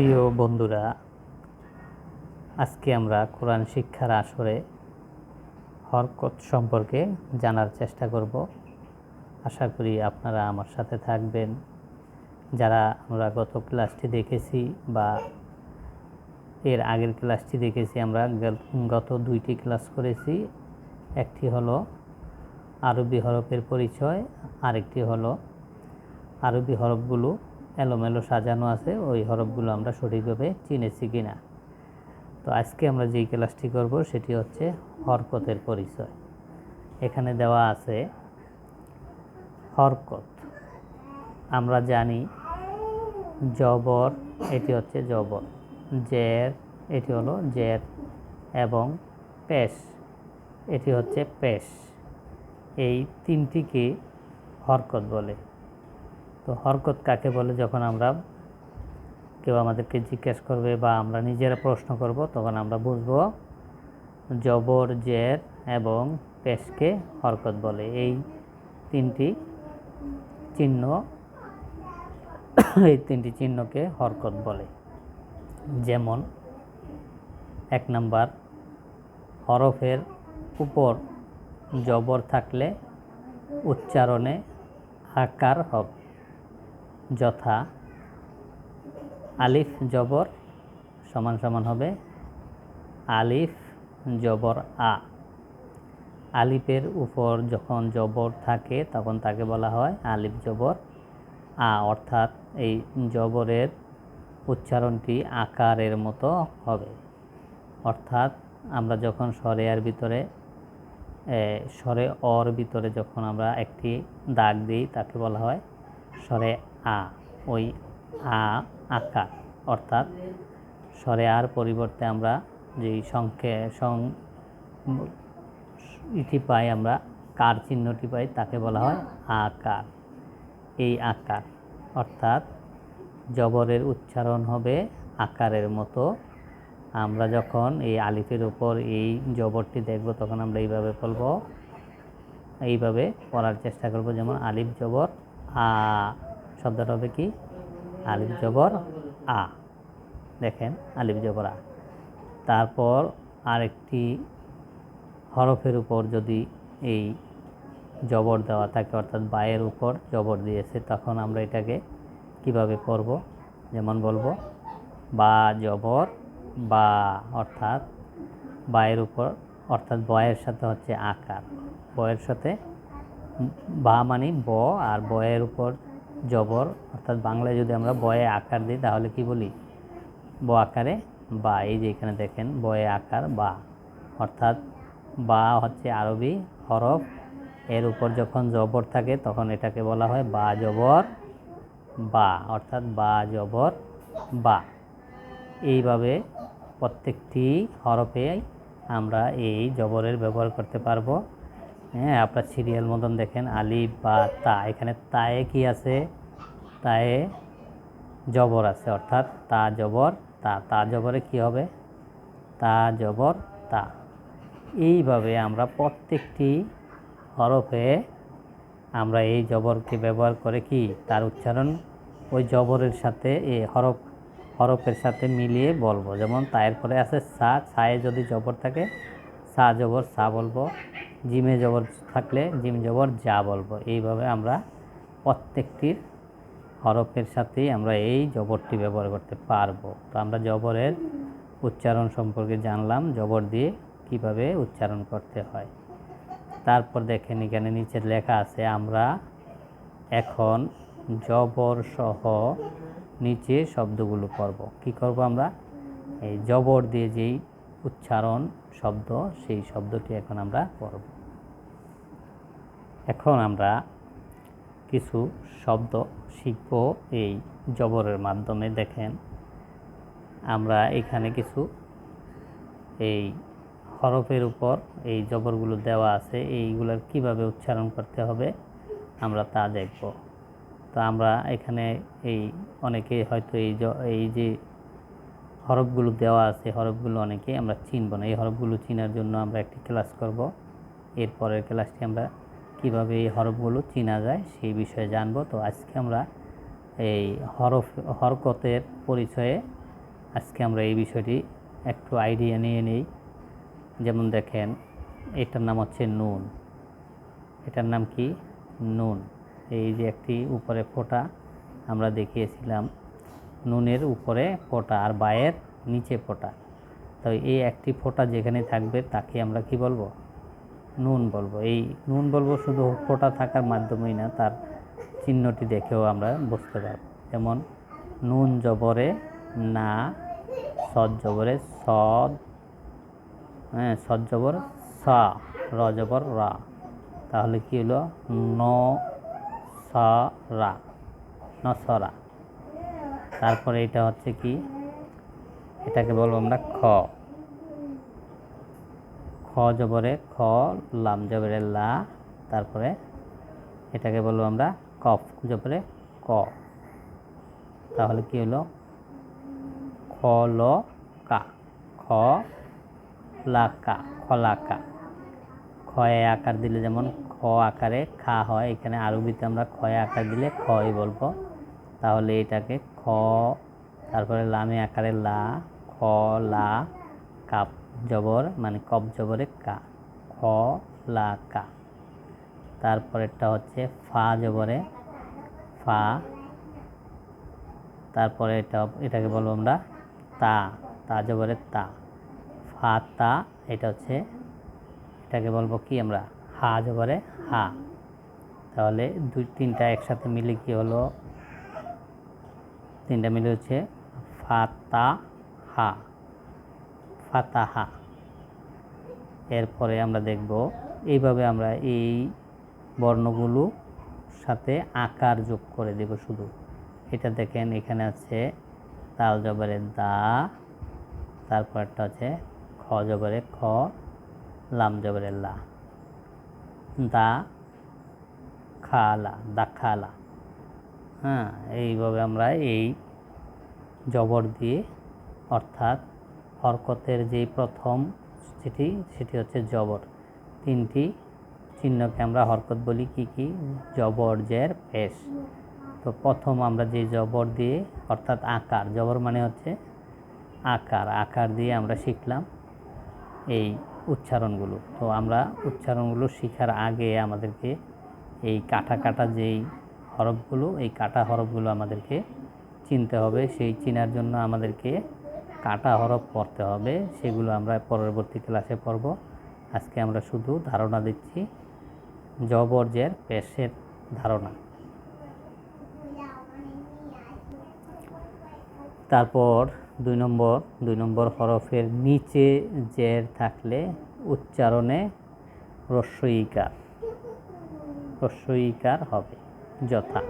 প্রিয় বন্ধুরা, আজকে আমরা কোরআন শিক্ষার আসরে হরকত সম্পর্কে জানার চেষ্টা করব। আশা করি আপনারা আমার সাথে থাকবেন। যারা আমরা গত ক্লাসটি দেখেছি বা এর আগের ক্লাসটি দেখেছি, আমরা গত দুইটি ক্লাস করেছি। একটি হলো আরবি হরফের পরিচয়, আরেকটি হলো আরবি হরফগুলো এলোমেলো সাজানো আছে, ওই হরফগুলো আমরা সঠিকভাবে চিনেছি কি না তো আজকে আমরা যেই ক্লাসটি করব সেটি হচ্ছে হরকতের পরিচয়। এখানে দেওয়া আছে, হরকত। আমরা জানি জবর, এটি হচ্ছে জবর। জের, এটি হলো জের। এবং পেশ, এটি হচ্ছে পেশ। এই তিনটিকে হরকত বলে। তো হরকত কাকে বলে যখন আমরা কেউ আমাদেরকে জিজ্ঞেস করবে বা আমরা নিজেরা প্রশ্ন করব, তখন আমরা বুঝব জবর, জের এবং পেশকে হরকত বলে। এই তিনটি চিহ্ন, এই তিনটি চিহ্নকে হরকত বলে। যেমন এক নাম্বার, হরফের উপর জবর থাকলে উচ্চারণে আকার হবে। যথা আলিফ জবর সমান সমান হবে আলিফ জবর আ। আলিফের উপর যখন জবর থাকে তখন তাকে বলা হয় আলিফ জবর আ। অর্থাৎ এই জবরের উচ্চারণটি আকারের মতো হবে। অর্থাৎ আমরা যখন স্বরেয়ার ভিতরে এ, স্বরে অর ভিতরে যখন আমরা একটি দাগ দিই তাকে বলা হয় স্বরে আ, ওই আ আকার অর্থাৎ স্বরে আর পরিবর্তে আমরা যেই সংখ্যে, সং ইটি পাই আমরা, কার চিহ্নটি পাই তাকে বলা হয় আকার। এই আকার, অর্থাৎ জবরের উচ্চারণ হবে আকারের মতো। আমরা যখন এই আলিফের উপর এই জবরটি দেখব, তখন আমরা এইভাবে বলব, এইভাবে পড়ার চেষ্টা করব, যেমন আলিফ জবর, আ শব্দটা হবে কি? আলিফ জবর আ। দেখেন, আলিফ জবর আ। তারপর আরেকটি হরফের উপর যদি এই জবর দেওয়া থাকে, অর্থাৎ বায়ের উপর জবর দিয়েছে, তখন আমরা এটাকে কীভাবে পড়ব? যেমন বলব, বা জবর বা, অর্থাৎ বায়ের উপর, অর্থাৎ বয়ের সাথে হচ্ছে আকার। বয়ের সাথে, বা মানে ব আর বয়ের উপর জবর, অর্থাৎ বাংলায় যদি আমরা বয়ে আকার দিই, তাহলে কি বলি? ব আকারে বা, এই যে এখানে দেখেন, বয়ে আকার বা। অর্থাৎ বা হচ্ছে আরবি হরফ, এর উপর যখন জবর থাকে, তখন এটাকে বলা হয় বা জবর, বা। অর্থাৎ বা জবর, বা। এইভাবে প্রত্যেকটি হরফে আমরা এই জবরের ব্যবহার করতে পারব। হ্যাঁ আপনার সিরিয়াল মতন দেখেন, আলিফ বা তা, এখানে তায়ে কি আছে? তায়ে জবর আছে, অর্থাৎ তা জবর, তা তা জবরে কি হবে? তা জবর, তা। এইভাবে আমরা প্রত্যেকটি হরফে আমরা এই জবরকে ব্যবহার করে কি? তার উচ্চারণ ওই জবরের সাথে এই হরফ, হরফের সাথে মিলিয়ে বলব। যেমন তায়ের পরে আছে সা ছায়ে যদি জবর থাকে, সা জবর, সা বলব। জিমে জবর থাকলে জিম জবর যা বলব। এইভাবে আমরা প্রত্যেকটির হরফের সাথেই আমরা এই জবরটি ব্যবহার করতে পারব। তো আমরা জবরের উচ্চারণ সম্পর্কে জানলাম, জবর দিয়ে কীভাবে উচ্চারণ করতে হয়। তারপর দেখেন এখানে নিচে লেখা আছে, আমরা এখন জবর সহ নিচে শব্দগুলো পড়ব। কি করব আমরা? এই জবর দিয়ে যেই উচ্চারণ শব্দ, সেই শব্দটি এখন আমরা পড়ব। এখন আমরা কিছু শব্দ শিখব এই জবরের মাধ্যমে। দেখেন, আমরা এখানে কিছু এই হরফের উপর এই জবরগুলো দেওয়া আছে। এইগুলোর কীভাবে উচ্চারণ করতে হবে আমরা তা দেখব। তো আমরা এখানে এই অনেকে হয়তো এই এই যে হরফগুলো দেওয়া আছে, হরফগুলো অনেকে আমরা চিনব না। এই হরফগুলো চিনার জন্য আমরা একটি ক্লাস করব। এরপরের ক্লাসটি আমরা কীভাবে এই হরফগুলো চিনা যায় সেই বিষয়ে জানব। তো আজকে আমরা এই হরফ, হরকতের পরিচয়ে আজকে আমরা এই বিষয়টি একটু আইডিয়া নিয়ে নিই। যেমন দেখেন, এটার নাম হচ্ছে নুন। এটার নাম কি? নুন। এই যে একটি উপরে ফোঁটা আমরা দেখিয়েছিলাম। নুনের উপরে ফোঁটা আর বায়ের নিচে ফোঁটা। তো এই একটি ফোঁটা যেখানে থাকবে তাকে আমরা কি বলব? নুন বলব। এই নুন বলব শুধু ফোঁটা থাকার মাধ্যমেই না, তার চিহ্নটি দেখেও আমরা বুঝতে পারব। যেমন, নুন জবরে না সদ জবরে সদ হ্যাঁ সদ জবর সা, র জবর রা। তাহলে কি হলো? ন, সা, রা নসরা তারপরে এটা হচ্ছে কি? এটাকে বলব আমরা খ। খ জবরে খ, লাম জবরে লা, তারপরে এটাকে বলব আমরা কফ জবরে ক। তাহলে কি হলো? খ ল কা। খ লা কা খলাকা খয়ে আকার দিলে যেমন খ আকারে খা হয়, এখানে আরবিতে আমরা খয়ে আকার দিলে খই বলব। তাহলে এটাকে খ, তারপরে লামে আকারে লা, খ, লা, কাপ জবর মানে কপ জবরে কা, খ, লা, কা। তারপরেরটা হচ্ছে ফা জবরে, ফা। তারপরে এটা, এটাকে বলব আমরা তা তা জবরে তা। ফা, তা, এটা হচ্ছে, এটাকে বলব কি আমরা? হা জবরে হা। তাহলে দুই, তিনটা একসাথে মিলে কি হলো? তিনটা মিলে হচ্ছে ফাতা হা ফাতাহা। এরপরে আমরা দেখব এইভাবে আমরা এই বর্ণগুলো সাথে আকার যোগ করে দেব শুধু। এটা দেখেন, এখানে আছে তাল জবরের দা, তারপর একটা আছে খ জবরে খ, লাম জবরের লা। দা, খালা দা খালা। হ্যাঁ এইভাবে আমরা এই জবর দিয়ে, অর্থাৎ হরকতের যেই প্রথম যেটি সেটি হচ্ছে জবর। তিনটি চিহ্নকে আমরা হরকত বলি, কি কি? জবর, জের, পেশ। তো প্রথম আমরা যে জবর দিয়ে, অর্থাৎ আকার, জবর মানে হচ্ছে আকার আকার দিয়ে আমরা শিখলাম এই উচ্চারণগুলো। তো আমরা উচ্চারণগুলো শেখার আগে আমাদেরকে এই কাটা কাটা যেই হরফগুলো, এই কাটা হরফগুলো আমাদেরকে চিনতে হবে। সেই চিনার জন্য আমাদেরকে কাটা হরফ পড়তে হবে। সেগুলো আমরা পরবর্তী ক্লাসে পড়ব। আজকে আমরা শুধু ধারণা দিচ্ছি জবরজের পেশের ধারণা। তারপর দুই নম্বর দুই নম্বর হরফের নিচে জের থাকলে উচ্চারণে রস্বইকার রস্বইকার হবে। যথা।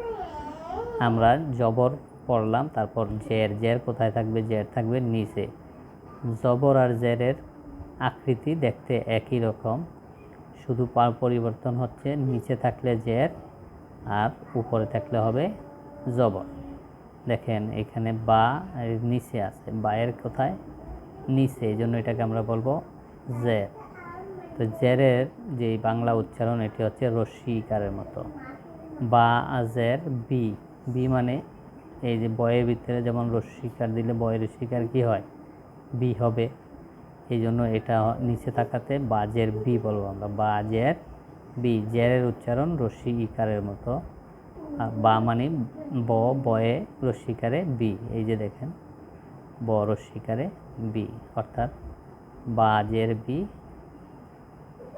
আমরা জবর পড়লাম, তারপর জের জের কোথায় থাকবে? জের থাকবে নিচে। জবর আর জেরের আকৃতি দেখতে একই রকম। শুধু পার পরিবর্তন হচ্ছে, নিচে থাকলে জের আর উপরে থাকলে হবে জবর। দেখেন, এখানে বা নিচে আছে। বায়ের কোথায়? নিচে। এই জন্য এটাকে আমরা বলব জের। তো জেরের যে বাংলা উচ্চারণ, এটি হচ্ছে রশ্মিকারের মতো। বা আজের বি বি মানে এই যে বয়ের ভিতরে যেমন রশ্মিকার দিলে বয়ের শিকার কি হয়? বি হবে। এই জন্য এটা নিচে থাকাতে বাজের বি বলব আমরা। বাজের বি, জেরের উচ্চারণ রশ্মি ইকারের মতো। বা মানে ব, বয়ে রশ্মিকারে বি। এই যে দেখেন, ব রশ্মিকারে বি। অর্থাৎ বাজের বি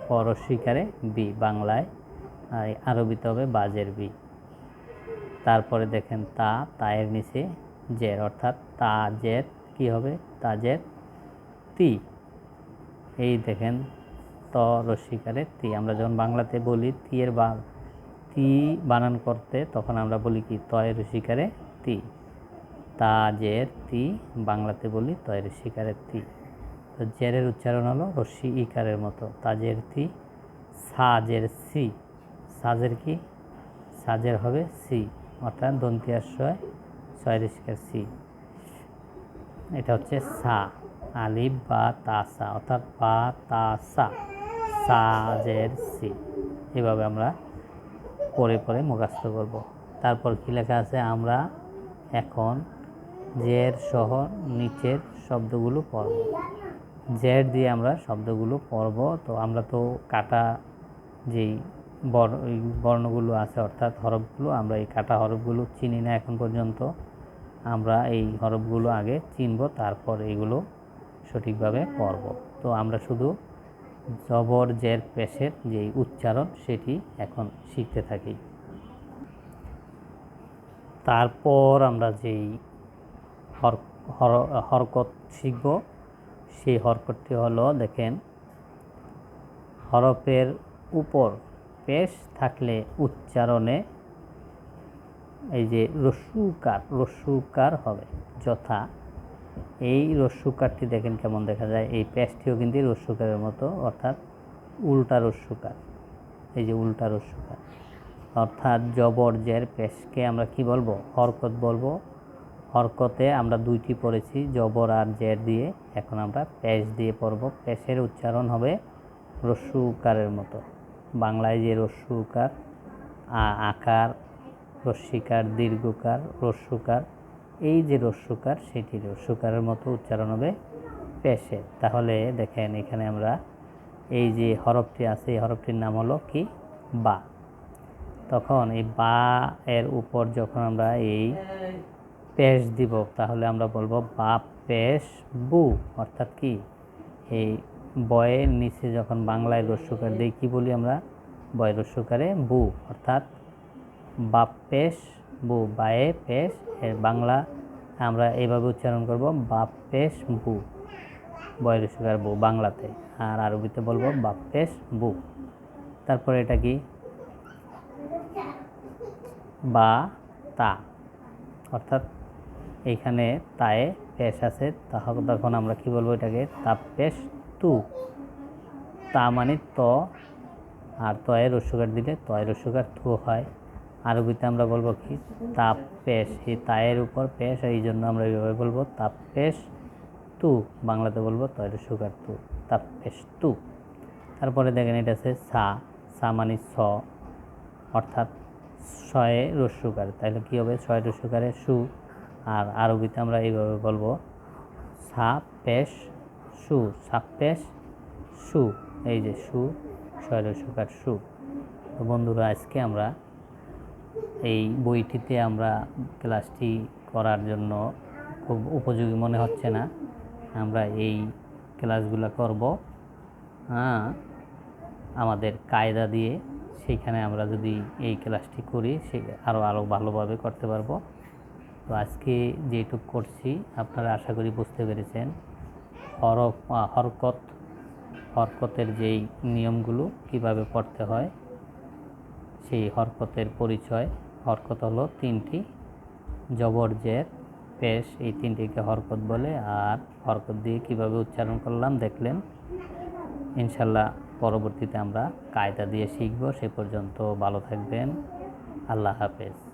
পরস্বীকারে বি বাংলায় আরবিতে হবে বাজের বি। তারপরে দেখেন তা, তায়ের নিচে জের, অর্থাৎ তা জের কি হবে? তাজের তি। এই দেখেন ত রস্বীকারে তি। আমরা যখন বাংলাতে বলি তিয়ের বা, তি বানান করতে, তখন আমরা বলি কি? তয়ের রসিকারে তি। তাজের তি, বাংলাতে বলি তয়ের শিকারের তি। তো জেরের উচ্চারণ হলো রশ্মি ইকারের মতো তাজের তি সাজের সি। সাজের কি? সাজের হবে সি অর্থাৎ দন্তি আশ্রয় ছয় সি এটা হচ্ছে সা, আলিফ বা তাসা অর্থাৎ বা তাসা সাজের সি এভাবে আমরা পরে পরে মুখস্থ করব। তারপর কী লেখা আছে? আমরা এখন জের সহ নিচের শব্দগুলো পড়ব। জের দিয়ে আমরা শব্দগুলো পড়ব। তো আমরা তো কাটা যেই বর্ণ বর্ণগুলো আছে, অর্থাৎ হরফগুলো, আমরা এই কাটা হরফগুলো চিনি না এখন পর্যন্ত। আমরা এই হরফগুলো আগে চিনব, তারপর এইগুলো সঠিকভাবে পড়ব। তো আমরা শুধু জবর জের পেশের যেই উচ্চারণ, সেটি এখন শিখতে থাকি। তারপর আমরা যেই হর, হর- হরকত শিখব, সেই হরকতটি হলো, দেখেন, হরফের উপর পেশ থাকলে উচ্চারণে এই যে রস্যুকার রস্যুকার হবে, যথা। এই রস্যুকারটি দেখেন কেমন দেখা যায়। এই পেশটিও কিন্তু রস্যুকারের মতো, অর্থাৎ উল্টা রস্যুকার এই যে উল্টা রস্যুকার অর্থাৎ জবর জের পেশকে আমরা কি বলব? হরকত বলব। হরকতে আমরা দুইটি পড়েছি, জবর আর জের দিয়ে। এখন আমরা পেশ দিয়ে পড়ব। পেশের উচ্চারণ হবে রস্যু উকারের মতো। বাংলায় যে রস্যু উকার আ- আকার রস্যিকার দীর্ঘকার রস্যুকার এই যে রস্যুকার সেটি রস্যুকারের মতো উচ্চারণ হবে পেশে। তাহলে দেখেন এখানে আমরা এই যে হরফটি আছে, এই হরফটির নাম হলো কি? বা। তখন এই বা এর উপর যখন আমরা এই পেশ দিব, তাহলে আমরা বলব বা পেশ বু, অর্থাৎ কি? এই বয়ের নিচে যখন বাংলায় রস্যকার দিই, কি বলি আমরা? বয় রস্যকারে বু, অর্থাৎ বাপ পেশ, বু বায়ে পেশ, এর বাংলা আমরা এইভাবে উচ্চারণ করব, বাপ পেশ বু, বয় রস্যকার বু, বাংলাতে। আর আরবিতে বলব বাপ পেশ বু। তারপরে এটা কি? বা, তা। অর্থাৎ এইখানে তায়ে পেশ আছে তখন আমরা কি বলব এটাকে? তাপ পেশ তু। তা মানে ত, আর তয়ে রস্যকার দিলে তয় রস্যকার থু হয়। আরবিতে আমরা বলব কি? তাপ পেশ। এই তায়ের উপর পেশ, এই জন্য আমরা এইভাবে বলব তাপ পেশ তু। বাংলাতে বলব তয় রস্যকার তু, তাপ পেশ তু। তারপরে দেখেন এটা আছে সা। সা মানে স, অর্থাৎ শয়ে রস্যুকার তাহলে কী হবে? ছয় রস্যুকারে সু। আর আরবিতে আমরা এইভাবে বলব সা পেশ সু সাপ পেশ, সু, এই যে সু ছয় রস্যুকার সু। তো বন্ধুরা, আজকে আমরা এই বইটিতে আমরা ক্লাসটি করার জন্য খুব উপযোগী মনে হচ্ছে না। আমরা এই ক্লাসগুলো করব। হ্যাঁ আমাদের কায়দা দিয়ে সেইখানে আমরা যদি এই ক্লাসটি করি, সে আরও আরও ভালোভাবে করতে পারব। তো আজকে যেটুক করছি, আপনারা আশা করি বুঝতে পেরেছেন। হরফ হরকত, হরকতের যেই নিয়মগুলো কীভাবে পড়তে হয়, সেই হরকতের পরিচয়। হরকত হলো তিনটি, জবর, জের, পেশ, এই তিনটিকে হরকত বলে। আর হরকত দিয়ে কীভাবে উচ্চারণ করলাম, দেখলেন? ইনশাল্লাহ পরবর্তীতে আমরা কায়দা দিয়ে শিখব। সে পর্যন্ত ভালো থাকবেন। আল্লাহ হাফেজ।